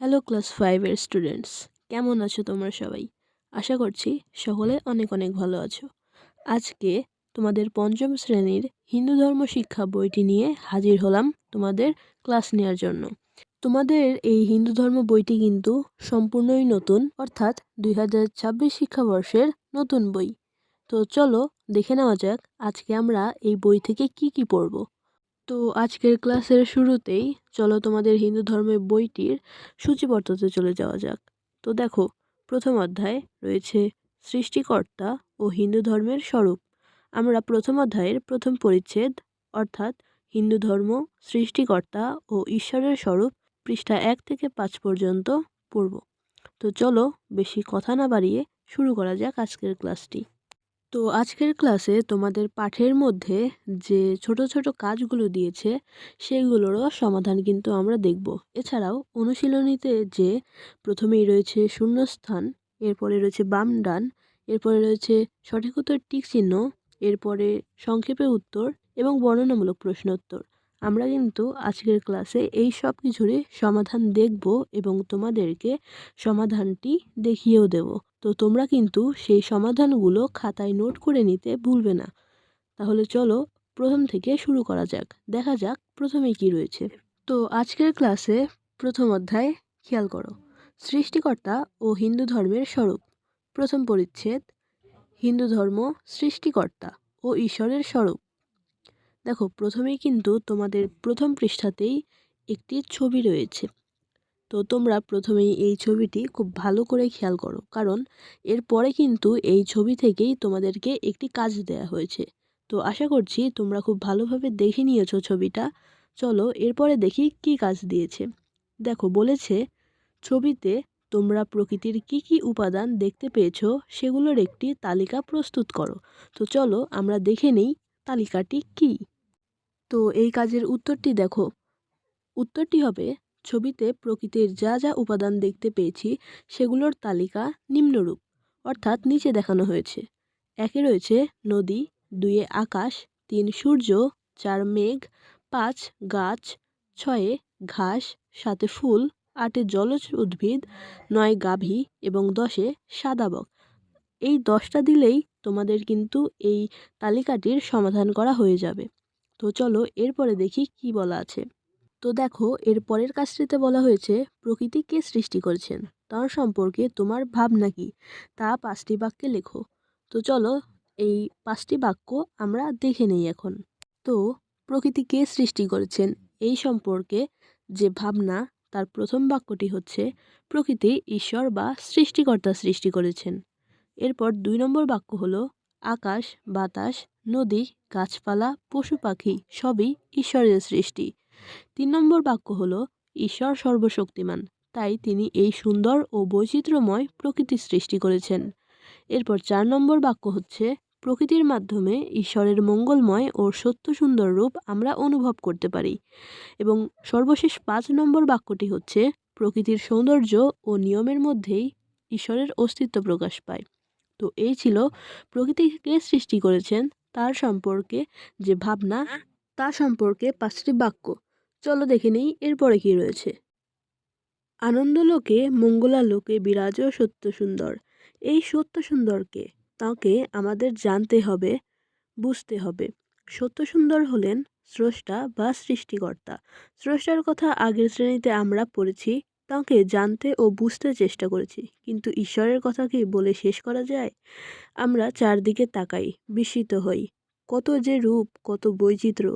Hello class ফাইভের students কেমন আছো তোমরা সবাই? আশা করছি সকলে অনেক অনেক ভালো আছো। আজকে তোমাদের পঞ্চম শ্রেণির হিন্দু ধর্ম শিক্ষা বইটি নিয়ে হাজির হলাম তোমাদের ক্লাস নেওয়ার জন্য। তোমাদের এই হিন্দু ধর্ম বইটি কিন্তু সম্পূর্ণই নতুন, অর্থাৎ দুই হাজার ছাব্বিশ শিক্ষাবর্ষের নতুন বই। তো চলো দেখে নেওয়া যাক আজকে আমরা এই বই থেকে কি কি পড়ব। তো আজকের ক্লাসের শুরুতেই চলো তোমাদের হিন্দু ধর্মের বইটির সূচিপত্রতে চলে যাওয়া যাক। তো দেখো, প্রথম অধ্যায় রয়েছে সৃষ্টিকর্তা ও হিন্দু ধর্মের স্বরূপ। আমরা প্রথম অধ্যায়ের প্রথম পরিচ্ছেদ, অর্থাৎ হিন্দু ধর্ম, সৃষ্টিকর্তা ও ঈশ্বরের স্বরূপ পৃষ্ঠা এক থেকে পাঁচ পর্যন্ত পড়ব। তো চলো বেশি কথা না বাড়িয়ে শুরু করা যাক আজকের ক্লাসটি। তো আজকের ক্লাসে তোমাদের পাঠের মধ্যে যে ছোট ছোট কাজগুলো দিয়েছে, সেগুলোরও সমাধান কিন্তু আমরা দেখব। এছাড়াও অনুশীলনীতে যে প্রথমেই রয়েছে শূন্যস্থান, এরপরে রয়েছে বাম ডান, এরপরে রয়েছে সঠিক উত্তর টিক চিহ্ন, এরপরে সংক্ষেপে উত্তর এবং বর্ণনামূলক প্রশ্নোত্তর। আমরা কিন্তু আজকের ক্লাসে এই সব কিছুরই সমাধান দেখব এবং তোমাদেরকে সমাধানটি দেখিয়েও দেব। তো তোমরা কিন্তু সেই সমাধানগুলো খাতায় নোট করে নিতে ভুলবে না। তাহলে চলো প্রথম থেকে শুরু করা যাক। দেখা যাক প্রথমে কি রয়েছে। তো আজকের ক্লাসে প্রথম অধ্যায় খেয়াল করো। সৃষ্টিকর্তা ও হিন্দু ধর্মের স্বরূপ। প্রথম পরিচ্ছেদ, হিন্দু ধর্ম সৃষ্টিকর্তা ও ঈশ্বরের স্বরূপ। দেখো, প্রথমেই কিন্তু তোমাদের প্রথম পৃষ্ঠাতেই একটি ছবি রয়েছে। তো তোমরা প্রথমেই এই ছবিটি খুব ভালো করে খেয়াল করো। কারণ এরপরে কিন্তু এই ছবি থেকেই তোমাদেরকে একটি কাজ দেয়া হয়েছে। তো আশা করছি তোমরা খুব ভালোভাবে দেখে নিয়েছো ছবিটা। চলো এরপরে দেখি কি কাজ দিয়েছে। দেখো, বলেছে, ছবিতে তোমরা প্রকৃতির কি কি উপাদান দেখতে পেয়েছ সেগুলোর একটি তালিকা প্রস্তুত করো। তো চলো আমরা দেখে নেই তালিকাটি কি। তো এই কাজের উত্তরটি দেখো। উত্তরটি হবে ছবিতে প্রকৃতির যা যা উপাদান দেখতে পেয়েছি, সেগুলোর তালিকা নিম্নরূপ। অর্থাৎ নিচে দেখানো হয়েছে। একে রয়েছে নদী দুইয়ে আকাশ, তিন সূর্য, চার মেঘ, পাঁচ গাছ, ছয়ে ঘাস, সাতে ফুল, আটে জলজ উদ্ভিদ, নয় গাভী এবং দশে সাদা বক। এই দশটা দিলেই তোমাদের কিন্তু এই তালিকাটির সমাধান করা হয়ে যাবে। তো চলো এরপরে দেখি কি বলা আছে। তো দেখো, এর পরের কাজটিতে বলা হয়েছে, প্রকৃতি কে সৃষ্টি করেছেন? তার সম্পর্কে তোমার ভাবনা কি? তা পাঁচটি বাক্যে লেখো। তো চলো, এই পাঁচটি বাক্য আমরা দেখে নেই এখন। তো, প্রকৃতি কে সৃষ্টি করেছেন? এই সম্পর্কে যে ভাবনা, তার প্রথম বাক্যটি হচ্ছে, প্রকৃতি ঈশ্বর বা সৃষ্টিকর্তা সৃষ্টি করেছেন। এরপর দুই নম্বর বাক্য হলো, আকাশ, বাতাস, নদী, গাছপালা, পশু পাখি, সবই ঈশ্বরের সৃষ্টি। তিন নম্বর বাক্য হলো, ঈশ্বর সর্বশক্তিমান। তাই তিনি এই সুন্দর ও বৈচিত্র্যময় প্রকৃতি সৃষ্টি করেছেন। এরপর চার নম্বর বাক্য হচ্ছে, প্রকৃতির মাধ্যমে ঈশ্বরের মঙ্গলময় ও সত্য সুন্দর রূপ আমরা অনুভব করতে পারি। এবং সর্বশেষ পাঁচ নম্বর বাক্যটি হচ্ছে, প্রকৃতির সৌন্দর্য ও নিয়মের মধ্যেই ঈশ্বরের অস্তিত্ব প্রকাশ পায়। তো এই ছিল প্রকৃতিকে সৃষ্টি করেছেন, তার সম্পর্কে যে ভাবনা, তা সম্পর্কে পাঁচটি বাক্য। চলো দেখে নেই, এরপরে কি রয়েছে? আনন্দলোকে, মঙ্গলালোকে বিরাজ সত্য সুন্দর। এই সত্য সুন্দরকে, তাকে আমাদের জানতে হবে, বুঝতে হবে। সত্য সুন্দর হলেন স্রষ্টা বা সৃষ্টিকর্তা। স্রষ্টার কথা আগের শ্রেণীতে আমরা পড়েছি, তাকে জানতে ও বুঝতে চেষ্টা করেছি। কিন্তু ঈশ্বরের কথা কি বলে শেষ করা যায়? আমরা চারদিকে তাকাই, বিস্মিত হই। কত যে রূপ, কত বৈচিত্র্য,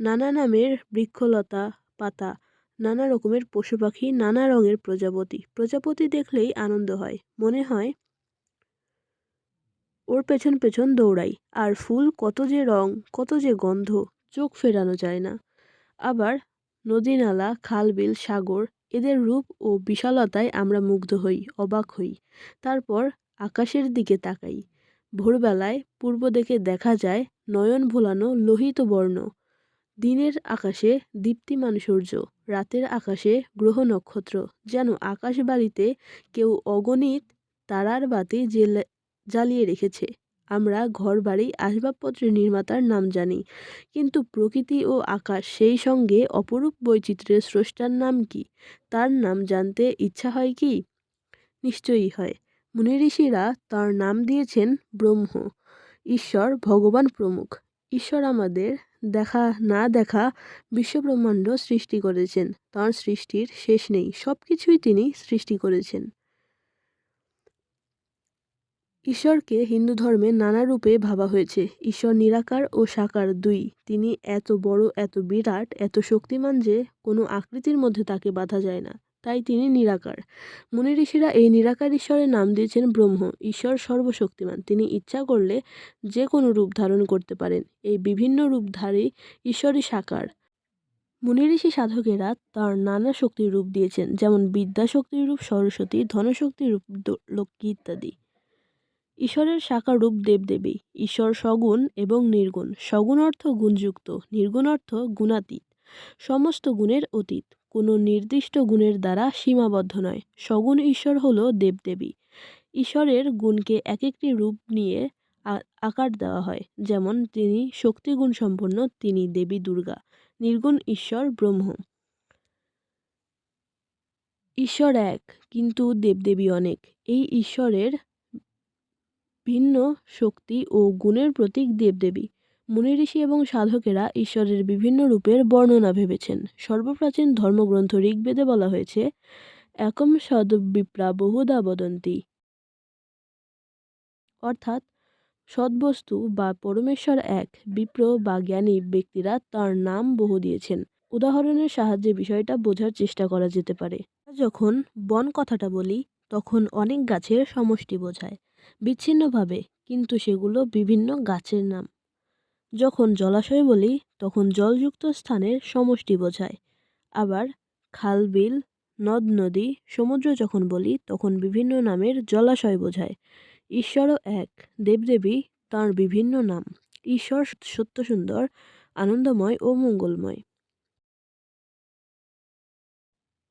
নানা নামের বৃক্ষলতা, পাতা, নানা রকমের পশু পাখি, নানা রঙের প্রজাপতি। প্রজাপতি দেখলেই আনন্দ হয়, মনে হয় ওর পেছন পেছন দৌড়াই, আর ফুল কত যে রং, কত যে গন্ধ, চোখ ফেরানো যায় না। আবার নদী নালা খাল বিল সাগর, এদের রূপ ও বিশালতায় আমরা মুগ্ধ হই, অবাক হই। তারপর আকাশের দিকে তাকাই। ভোরবেলায় পূর্ব দিকে দেখা যায় নয়ন ভোলানো লোহিত বর্ণ। দিনের আকাশে দীপ্তিমান সূর্য, রাতের আকাশে গ্রহ নক্ষত্র। যেন আকাশবাড়িতে কেউ অগণিত তারার বাতি জ্বালিয়ে রেখেছে। আমরা ঘরবাড়ি, আসবাবপত্রের নির্মাতার নাম জানি। কিন্তু প্রকৃতি ও আকাশ সেই সঙ্গে অপরূপ বৈচিত্র্যের স্রষ্টার নাম কি? তার নাম জানতে ইচ্ছা হয় কি? নিশ্চয়ই হয়। মুনি ঋষিরা তার নাম দিয়েছেন ব্রহ্ম। ঈশ্বর ভগবান প্রমুখ। ঈশ্বর আমাদের দেখা না দেখা বিশ্বব্রহ্মাণ্ড সৃষ্টি করেছেন। তাঁর সৃষ্টির শেষ নেই সব কিছুই তিনি সৃষ্টি করেছেন। ঈশ্বরকে হিন্দু ধর্মে নানা রূপে ভাবা হয়েছে। ঈশ্বর নিরাকার ও সাকার দুই। তিনি এত বড়, এত বিরাট, এত শক্তিমান যে কোনো আকৃতির মধ্যে তাকে বাঁধা যায় না। তাই তিনি নিরাকার। মুনি ঋষিরা এই নিরাকার ঈশ্বরের নাম দিয়েছেন ব্রহ্ম, ঈশ্বর সর্বশক্তিমান। তিনি ইচ্ছা করলে যে কোনো রূপ ধারণ করতে পারেন। এই বিভিন্ন রূপধারী ঈশ্বরই সাকার। মুনি ঋষি সাধকেরা তার নানা শক্তির রূপ দিয়েছেন, যেমন বিদ্যা শক্তির রূপ, সরস্বতী, ধনশক্তির রূপ লক্ষ্মী ইত্যাদি। ঈশ্বরের সাকার রূপ দেবদেবী। ঈশ্বর সগুণ এবং নির্গুণ। সগুণ অর্থ গুণযুক্ত, নির্গুণ অর্থ গুণাতীত। সমস্ত গুণের অতীত। কোনো নির্দিষ্ট গুণের দ্বারা সীমাবদ্ধ নয়। সগুণ ঈশ্বর হলো দেবদেবী। ঈশ্বরের গুণকে এক একটি রূপ নিয়ে আকার দেওয়া হয়। যেমন তিনি শক্তিগুণ সম্পন্ন, তিনি দেবী দুর্গা। নির্গুণ ঈশ্বর ব্রহ্ম। ঈশ্বর এক, কিন্তু দেবদেবী অনেক। এই ঈশ্বরের ভিন্ন শক্তি ও গুণের প্রতীক দেবদেবী। মুনি ঋষি এবং সাধকেরা ঈশ্বরের বিভিন্ন রূপের বর্ণনা ভেবেছেন। সর্বপ্রাচীন ধর্মগ্রন্থ ঋগ্বেদে বলা হয়েছে, একম সদ বিপ্রা বহুদা বদন্তি। অর্থাৎ, সদ্বস্তু বা পরমেশ্বর এক, বিপ্র বা জ্ঞানী ব্যক্তিরা তার নাম বহু দিয়েছেন। উদাহরণের সাহায্যে বিষয়টা বোঝার চেষ্টা করা যেতে পারে। যখন বন কথাটা বলি, তখন অনেক গাছের সমষ্টি বোঝায়, বিচ্ছিন্নভাবে, কিন্তু সেগুলো বিভিন্ন গাছের নাম। যখন জলাশয় বলি, তখন জলযুক্ত স্থানের সমষ্টি বোঝায়। আবার খাল, বিল, নদ, নদী, সমুদ্র যখন বলি, তখন বিভিন্ন নামের জলাশয় বোঝায়। ঈশ্বরও এক, দেবদেবী তাঁর বিভিন্ন নাম। ঈশ্বর সত্য সুন্দর, আনন্দময় ও মঙ্গলময়।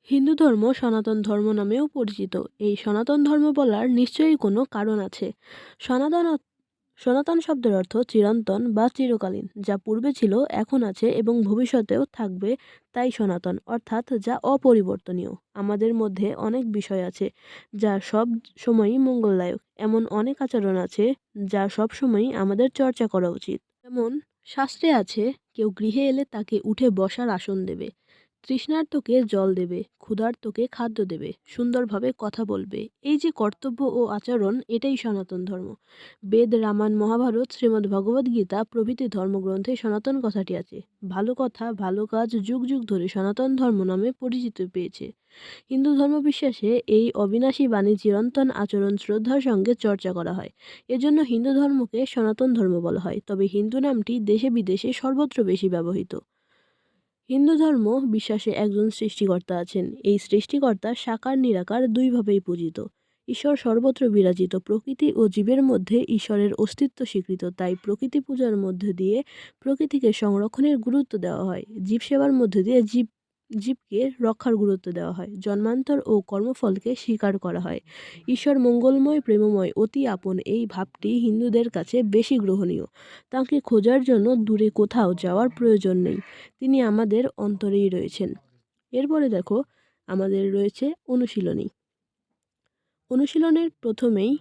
হিন্দু ধর্ম সনাতন ধর্ম নামেও পরিচিত। এই সনাতন ধর্ম বলার নিশ্চয়ই কোনো কারণ আছে। সনাতন সনাতন শব্দের অর্থ চিরন্তন বা চিরকালীন, যা পূর্বে ছিল, এখন আছে এবং ভবিষ্যতেও থাকবে তাই সনাতন, অর্থাৎ যা অপরিবর্তনীয়। আমাদের মধ্যে অনেক বিষয় আছে, যা সব সময়ই মঙ্গলদায়ক। এমন অনেক আচরণ আছে, যা সব সময়ই আমাদের চর্চা করা উচিত। যেমন, শাস্ত্রে আছে, কেউ গৃহে এলে তাকে উঠে বসার আসন দেবে। তৃষ্ণার্তকে জল দেবে, ক্ষুধার্তকে খাদ্য দেবে, সুন্দরভাবে কথা বলবে। এই যে কর্তব্য ও আচরণ, এটাই সনাতন ধর্ম। বেদ, রামায়ণ, মহাভারত, শ্রীমদ্ ভগবদ্ গীতা প্রভৃতি ধর্মগ্রন্থে সনাতন কথাটি আছে। ভালো কথা, ভালো কাজ যুগ যুগ ধরে সনাতন ধর্ম নামে পরিচিত পেয়েছে। হিন্দু ধর্ম বিশ্বাসে এই অবিনাশী বাণী চিরন্তন আচরণ শ্রদ্ধার সঙ্গে চর্চা করা হয়। এজন্য হিন্দু ধর্মকে সনাতন ধর্ম বলা হয়। তবে হিন্দু নামটি দেশে বিদেশে সর্বত্র বেশি ব্যবহৃত। হিন্দু ধর্ম বিশ্বাসে একজন সৃষ্টিকর্তা আছেন। এই সৃষ্টিকর্তা সাকার নিরাকার দুইভাবেই পূজিত। ঈশ্বর সর্বত্র বিরাজিত। প্রকৃতি ও জীবের মধ্যে ঈশ্বরের অস্তিত্ব স্বীকৃত। তাই প্রকৃতি পূজার মধ্যে দিয়ে প্রকৃতিকে সংরক্ষণের গুরুত্ব দেওয়া হয়। জীব সেবার মধ্যে দিয়ে জীব জীবকে রক্ষার গুরুত্ব দেওয়া হয়, জন্মান্তর ও কর্মফলকে স্বীকার করা হয়। ঈশ্বর মঙ্গলময়, প্রেমময়, অতি আপন এই ভাবটি হিন্দুদের কাছে বেশি গ্রহণীয়। তাকে খোঁজার জন্য দূরে কোথাও যাওয়ার প্রয়োজন নেই। তিনি আমাদের অন্তরেই রয়েছেন। এরপরে দেখো, আমাদের রয়েছে অনুশীলনী। অনুশীলনের প্রথমেই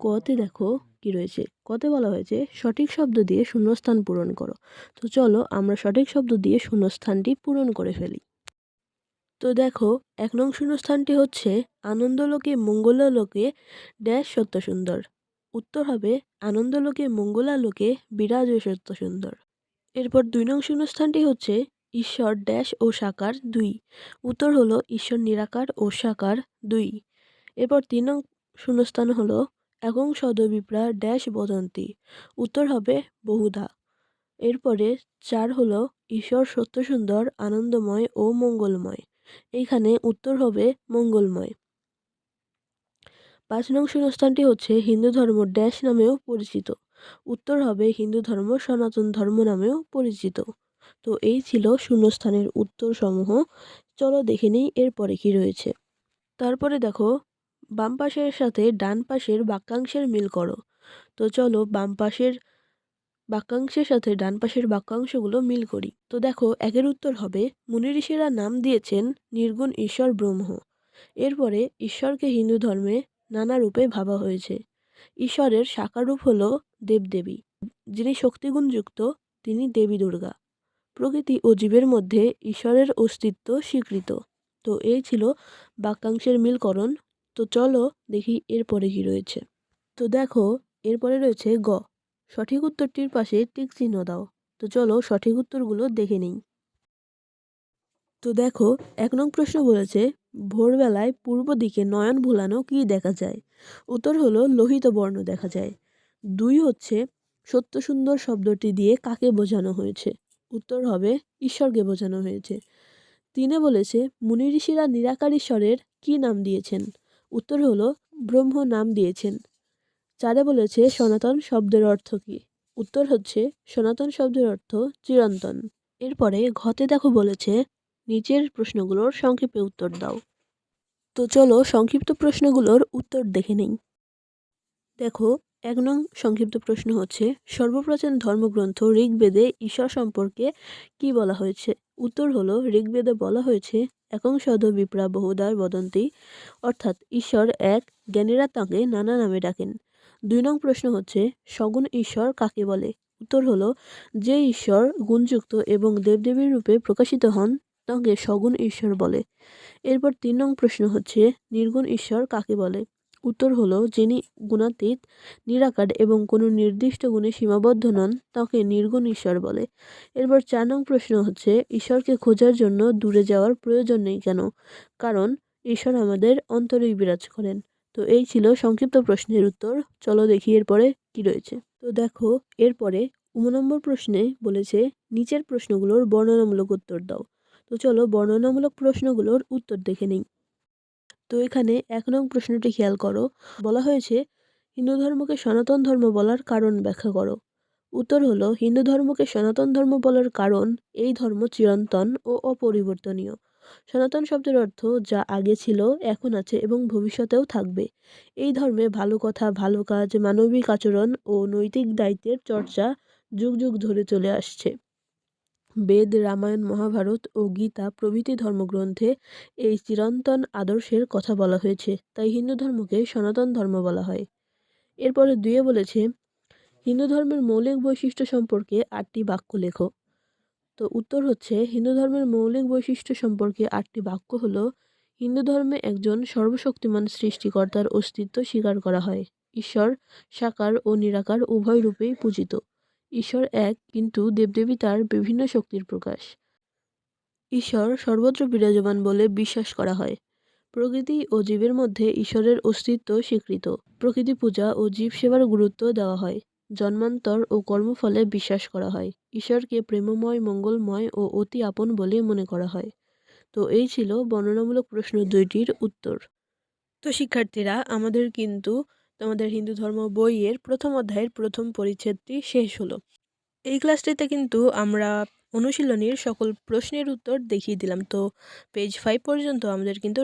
কতে দেখো কি রয়েছে? কতে বলা হয়েছে, সঠিক শব্দ দিয়ে শূন্যস্থান পূরণ করো। তো চলো আমরা সঠিক শব্দ দিয়ে শূন্যস্থানটি পূরণ করে ফেলি। তো দেখো, এক নং শূন্যস্থানটি হচ্ছে আনন্দলোকে মঙ্গলালোকে ড্যাশ সত্য সুন্দর উত্তর হবে আনন্দলোকে মঙ্গলালোকে বিরাজ সত্য সুন্দর এরপর দুই নং শূন্যস্থানটি হচ্ছে ঈশ্বর ড্যাশ ও সাকার দুই। উত্তর হলো ঈশ্বর নিরাকার ও সাকার দুই। এরপর তিন নং শূন্যস্থান হলো একং সদবিপ্রা ড্যাশ বদন্তি। উত্তর হবে বহুধা। এরপরে চার হলো ঈশ্বর সত্য সুন্দর আনন্দময় ও মঙ্গলময়। এইখানে উত্তর হবে মঙ্গলময়। পাঁচ নং শূন্যস্থানটি হচ্ছে হিন্দু ধর্ম ড্যাশ নামেও পরিচিত। উত্তর হবে হিন্দু ধর্ম সনাতন ধর্ম নামেও পরিচিত। তো এই ছিল শূন্যস্থানের উত্তরসমূহ। চলো দেখে নিই এরপরে কি রয়েছে। তারপরে দেখো, বাম পাশের সাথে ডান পাশের বাক্যাংশের মিল করো। তো চলো বাম পাশের বাক্যাংশের সাথে ডান পাশের বাক্যাংশগুলো মিল করি। তো দেখো, একের উত্তর হবে মুনি ঋষিরা নাম দিয়েছেন নির্গুণ ঈশ্বর ব্রহ্ম। এরপরে, ঈশ্বরকে হিন্দু ধর্মে নানা রূপে ভাবা হয়েছে। ঈশ্বরের সাকার রূপ হল দেবদেবী। যিনি শক্তিগুণযুক্ত, তিনি দেবী দুর্গা। প্রকৃতি ও জীবের মধ্যে ঈশ্বরের অস্তিত্ব স্বীকৃত। তো এই ছিল বাক্যাংশের মিলকরণ। তো চলো দেখি এরপরে কি রয়েছে। তো দেখো, এরপরে রয়েছে গ। সঠিক উত্তরটির পাশে টিক চিহ্ন দাও। তো চলো সঠিক উত্তরগুলো দেখে নিই। তো দেখো, এক নং প্রশ্ন বলেছে, ভোরবেলায় পূর্ব দিকে নয়ন ভোলানো কি দেখা যায়? উত্তর হলো, লোহিত বর্ণ দেখা যায়। দুই হচ্ছে সত্য সুন্দর শব্দটি দিয়ে কাকে বোঝানো হয়েছে? উত্তর হবে, ঈশ্বরকে বোঝানো হয়েছে। তিনে বলেছে মুনি ঋষিরা নিরাকার ঈশ্বরের কী নাম দিয়েছেন? উত্তর হলো, ব্রহ্ম নাম দিয়েছেন। চারে বলেছে সনাতন শব্দের অর্থ কী? উত্তর হচ্ছে, সনাতন শব্দের অর্থ চিরন্তন। এরপরে ঘতে দেখো বলেছে, নিচের প্রশ্নগুলোর সংক্ষেপে উত্তর দাও। তো চলো সংক্ষিপ্ত প্রশ্নগুলোর উত্তর দেখে নেই। দেখো, এক নং সংক্ষিপ্ত প্রশ্ন হচ্ছে, সর্বপ্রাচীন ধর্মগ্রন্থ ঋগ্বেদে ঈশ্বর সম্পর্কে কি বলা হয়েছে? উত্তর হলো, ঋগ্বেদে বলা হয়েছে, একং সদ বিপ্রা বহুদার বদন্তি। অর্থাৎ ঈশ্বর এক জ্ঞানীরা তাঁকে নানা নামে ডাকেন। দুই নং প্রশ্ন হচ্ছে, সগুণ ঈশ্বর কাকে বলে? উত্তর হলো, যে ঈশ্বর গুণযুক্ত এবং দেবদেবীর রূপে প্রকাশিত হন, তাঁকে সগুণ ঈশ্বর বলে। এরপর তিন নং প্রশ্ন হচ্ছে, নির্গুণ ঈশ্বর কাকে বলে? উত্তর হলো, যিনি গুণাতীত, নিরাকার এবং কোনো নির্দিষ্ট গুণে সীমাবদ্ধ নন, তাকে নির্গুণ ঈশ্বর বলে। এরপর চার নং প্রশ্ন হচ্ছে, ঈশ্বরকে খোঁজার জন্য দূরে যাওয়ার প্রয়োজন নেই কেন? কারণ, ঈশ্বর আমাদের অন্তরেই বিরাজ করেন। তো এই ছিল সংক্ষিপ্ত প্রশ্নের উত্তর। চলো দেখি এরপরে কি রয়েছে। তো দেখো, এরপরে উম নম্বর প্রশ্নে বলেছে, নিচের প্রশ্নগুলোর বর্ণনামূলক উত্তর দাও। তো চলো বর্ণনামূলক প্রশ্নগুলোর উত্তর দেখে নিই। তো এখানে এক নং প্রশ্নটি খেয়াল করো। বলা হয়েছে, হিন্দু ধর্মকে সনাতন ধর্ম বলার কারণ ব্যাখ্যা করো। উত্তর হলো, হিন্দু ধর্মকে সনাতন ধর্ম বলার কারণ এই ধর্ম চিরন্তন ও অপরিবর্তনীয়। সনাতন শব্দের অর্থ যা আগে ছিল, এখন আছে এবং ভবিষ্যতেও থাকবে। এই ধর্মে ভালো কথা, ভালো কাজ, মানবিক আচরণ ও নৈতিক দায়িত্বের চর্চা যুগ যুগ ধরে চলে আসছে। বেদ, রামায়ণ, মহাভারত ও গীতা প্রভৃতি ধর্মগ্রন্থে এই চিরন্তন আদর্শের কথা বলা হয়েছে, তাই হিন্দু ধর্মকে সনাতন ধর্ম বলা হয়। এরপরে দুয়ে বলেছে, হিন্দু ধর্মের মৌলিক বৈশিষ্ট্য সম্পর্কে আটটি বাক্য লেখো। তো উত্তর হচ্ছে, হিন্দু ধর্মের মৌলিক বৈশিষ্ট্য সম্পর্কে আটটি বাক্য হলো, হিন্দু ধর্মে একজন সর্বশক্তিমান সৃষ্টিকর্তার অস্তিত্ব স্বীকার করা হয়। ঈশ্বর সাকার ও নিরাকার উভয় রূপেই পূজিত। ঈশ্বর এক, কিন্তু দেবদেবী তার বিভিন্ন শক্তির প্রকাশ। ঈশ্বর সর্বত্র বিরাজমান বলে বিশ্বাস করা হয়। প্রকৃতি ও জীবের মধ্যে ঈশ্বরের অস্তিত্ব স্বীকৃত। প্রকৃতি পূজা ও জীব সেবার গুরুত্ব দেওয়া হয়। জন্মান্তর ও কর্মফলে বিশ্বাস করা হয়। ঈশ্বরকে প্রেমময়, মঙ্গলময় ও অতি আপন বলে মনে করা হয়। তো এই ছিল বর্ণনামূলক প্রশ্ন দুইটির উত্তর। তো শিক্ষার্থীরা, আমাদের কিন্তু তোমাদের হিন্দু ধর্ম বইয়ের প্রথম অধ্যায়ের প্রথম পরিচ্ছেদটি শেষ হলো। এই ক্লাসটিতে কিন্তু আমরা অনুশীলনীর সকল প্রশ্নের উত্তর দেখিয়ে দিলাম। তো পেজ ফাইভ পর্যন্ত আমাদের কিন্তু